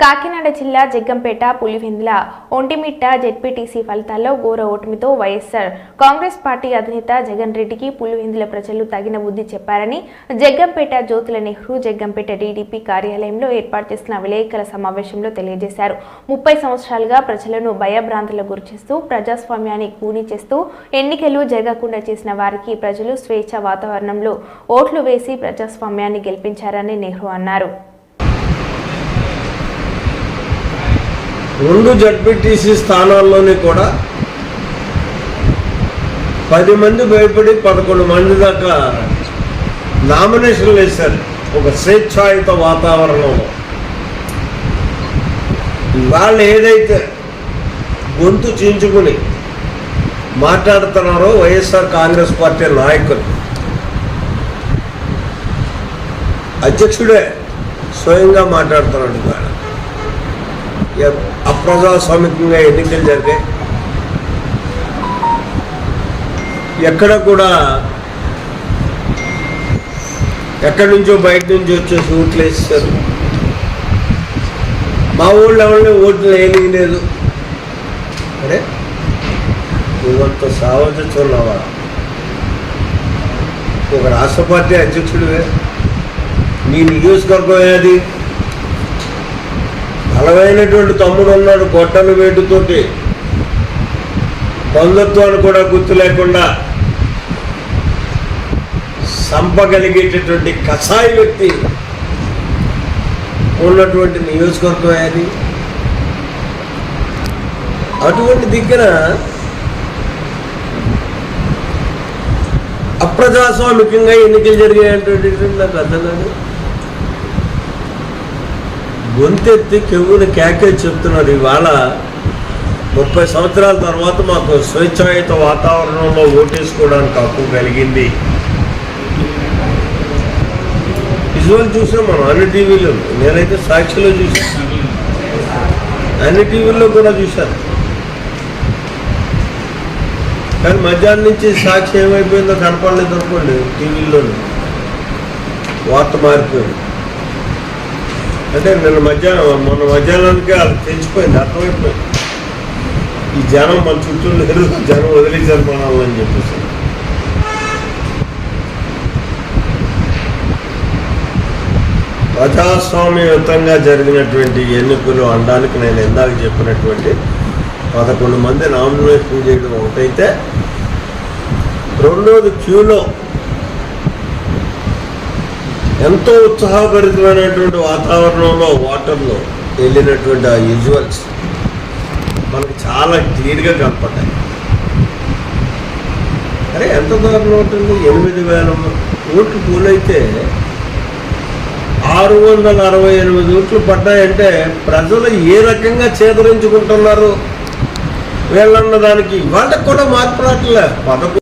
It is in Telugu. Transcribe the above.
కాకినాడ జిల్లా జగ్గంపేట పులివెందుల ఒంటిమిట్ట జెడ్పీటీసీ ఫలితాల్లో ఘోర ఓటమితో వైఎస్సార్ కాంగ్రెస్ పార్టీ అధినేత జగన్ రెడ్డికి పులివెందుల ప్రజలు తగిన బుద్ధి చెప్పారని జగ్గంపేట జ్యోతుల నెహ్రూ జగ్గంపేట టీడీపీ కార్యాలయంలో ఏర్పాటు చేసిన విలేకరుల సమావేశంలో తెలియజేశారు. ముప్పై సంవత్సరాలుగా ప్రజలను భయభ్రాంతులకు గురిచేస్తూ ప్రజాస్వామ్యాన్ని కూని చేస్తూ ఎన్నికలు జరగకుండా చేసిన వారికి ప్రజలు స్వేచ్ఛ వాతావరణంలో ఓట్లు వేసి ప్రజాస్వామ్యాన్ని గెలిపించారని నెహ్రూ అన్నారు. రెండు జడ్పీటీసీ స్థానాల్లోని కూడా పది మంది భయపడి పదకొండు మంది దాకా నామినేషన్లు వేశారు. ఒక స్వేచ్ఛాయుత వాతావరణంలో. వాళ్ళు ఏదైతే గొంతు చించుకుని మాట్లాడుతున్నారో వైఎస్ఆర్ కాంగ్రెస్ పార్టీ నాయకులు. అధ్యక్షుడే స్వయంగా మాట్లాడుతున్నాడు ఇవాళ. అప్రజాస్వామికంగా ఎన్నికలు జరిగాయి ఎక్కడ కూడా ఎక్కడి నుంచో బయట నుంచి వచ్చేసి ఓట్లు వేస్తారు మా ఊళ్ళో ఎవరిని ఓట్లు వేయలేదు అరే నువ్వంత సావచ్చున్నావా ఒక రాష్ట్ర పార్టీ అధ్యక్షుడివే నీ నియోజకవర్గం ఏది బలమైనటువంటి తమ్ముడు ఉన్నాడు గొడ్డల వేటుతోటి. బంధుత్వాన్ని కూడా గుర్తు లేకుండా సంపగలిగేటటువంటి కషాయి వ్యక్తి ఉన్నటువంటి నియోజకవర్గం అది. అటువంటి దగ్గర అప్రజాస్వామికంగా ఎన్నికలు జరిగాయంటే నాకు అర్థం కాదు. గొంతెత్తి కెవ్వుని కేకే చెప్తున్నారు ఇవాళ ముప్పై సంవత్సరాల తర్వాత మాకు స్వేచ్ఛాయుత వాతావరణంలో ఓటేసుకోవడానికి హక్కు కలిగింది. విజువల్ చూసాం మనం అన్ని టీవీలో నేనైతే సాక్షిలో చూసాను అన్ని టీవీల్లో కూడా చూశాను. కానీ మధ్యాహ్నం నుంచి సాక్షి ఏమైపోయిందో కనపడలేదు అనుకోండి టీవీల్లోనే. వార్త మారిపోయింది. అంటే నిన్న మధ్యాహ్నం మొన్న మధ్యాహ్నానికి అది తెచ్చిపోయింది అర్థమైపోయింది. ఈ జనం మన చుట్టూ లేరు జనం వదిలేశారు మనల్ని అని చెప్పేసి. ప్రజాస్వామ్యయుతంగా జరిగినటువంటి ఎన్నికలు అనడానికి నేను ఇందాక చెప్పినటువంటి పదకొండు మంది నామినేషన్ చేయడం ఒకటైతే రెండోది క్యూలో ఎంతో ఉత్సాహభరితమైనటువంటి వాతావరణంలో వాటర్లో వెళ్ళినటువంటి ఆ విజువల్స్ మనకు చాలా క్లియర్గా కనపడ్డాయి. అరే ఎంత దారుణం ఉంటుంది? ఎనిమిది వేల ఓట్లు పోలైతే ఆరు వందల అరవై ఎనిమిది ఓట్లు పడ్డాయంటే ప్రజలు ఏ రకంగా చేదరించుకుంటున్నారు? వీళ్ళన్న దానికి వాళ్ళకి కూడా మార్పు రావట్లే. పదకొండు